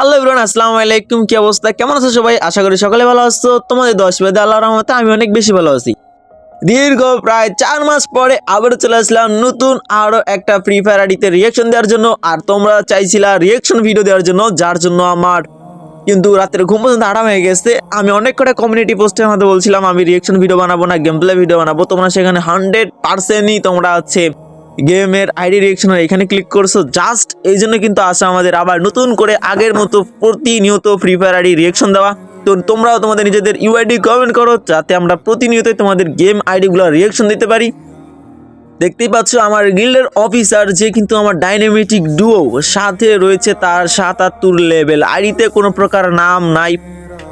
Hello Ibran আসসালামু আলাইকুম, কি অবস্থা? কেমন আছো সবাই? আশা করি সকলে ভালো আছো। তোমাদের দশ বেদে আল্লাহর রহমতে আমি অনেক বেশি ভালো আছি। দীর্ঘ প্রায় চার মাস পরে আবারও চলে আসলাম নতুন আরও একটা ফ্রি ফায়ার আইডিতে রিয়েকশন দেওয়ার জন্য। আর তোমরা চাইছিলা রিয়েকশন ভিডিও দেওয়ার জন্য, যার জন্য আমার কিন্তু রাতের ঘুম পর্যন্ত আরাম হয়ে গেছে। আমি অনেক কটা কমিউনিটি পোস্টের মধ্যে বলছিলাম, আমি রিয়েকশন ভিডিও বানাবো না গেম প্লে ভিডিও বানাবো। তোমরা সেখানে হান্ড্রেড পার্সেন্টই তোমরা হচ্ছে গেমের আইডি রিয়েকশন এখানে ক্লিক করছ জাস্ট এই জন্য কিন্তু আসা আমাদের আবার নতুন করে আগের মতো প্রতিনিয়ত ফ্রি ফায়ার আইডি রিয়েকশন দেওয়া। তো তোমরাও তোমাদের নিজেদের ইউআইডি কমেন্ট করো, যাতে আমরা প্রতিনিয়তই তোমাদের গেম আইডিগুলো রিয়েকশন দিতে পারি। দেখতেই পাচ্ছ আমার গিল্ডের অফিসার যে কিন্তু আমার ডাইনামিটিক ডুও সাথে রয়েছে তার সাত সাতাত্তর লেভেল আইডিতে কোনো প্রকার নাম নাই।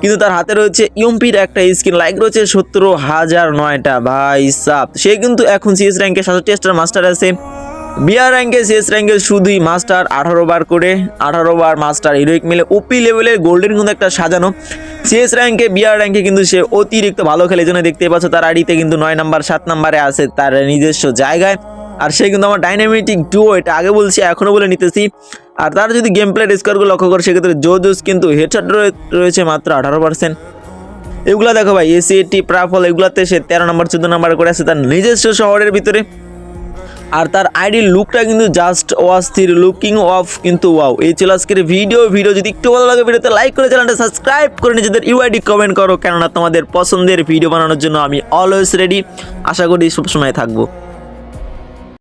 কিন্তু তার হাতে রয়েছে ইউমপির একটা স্কিন, লাইক রয়েছে সতেরো হাজার নয়টা। ভাই সাপ সে কিন্তু এখন সিএস র্যাঙ্কে সাতষট্টি স্টার মাস্টার আছে। বিআর র্যাঙ্কে সিএস র্যাঙ্কে শুধুই মাস্টার আঠারো বার করে, আঠারো বার মাস্টার হিরোইক মিলে ওপি লেভেলের গোল্ডেন কিন্তু একটা সাজানো। সিএস র্যাঙ্কে বিআর র্যাঙ্কে কিন্তু সে অতিরিক্ত ভালো খেলে জন্য দেখতে পাচ্ছ তার আইডিতে কিন্তু নয় নাম্বার সাত নাম্বারে আছে তার নিজস্ব জায়গায়। আর সে কিন্তু আমার ডাইনামিটিক ডুও এটা আগে বলছি, এখনও বলে নিতেছি। আর তার যদি গেম প্লে স্কোরগুলো লক্ষ্য করে, সেক্ষেত্রে জো জোস কিন্তু হেডশট রয়েছে মাত্র আঠারো পার্সেন্ট এগুলো দেখো ভাই এসি টি প্রাফল এগুলোতে সে তেরো নম্বর চোদ্দ নম্বর করে আছে তার নিজস্ব শহরের ভিতরে। আর তার আইডির লুকটা কিন্তু জাস্ট অস্থির লুকিং অফ কিন্তু ওয়াও এই ছিল আজকের ভিডিও ভিডিও যদি একটু ভালো লাগে, ভিডিওতে লাইক করে চ্যানেলটা সাবস্ক্রাইব করে নিজেদের ইউআইডি কমেন্ট করো। কেননা তোমাদের পছন্দের ভিডিও বানানোর জন্য আমি অলওয়েজ রেডি আশা করি সবসময় থাকব।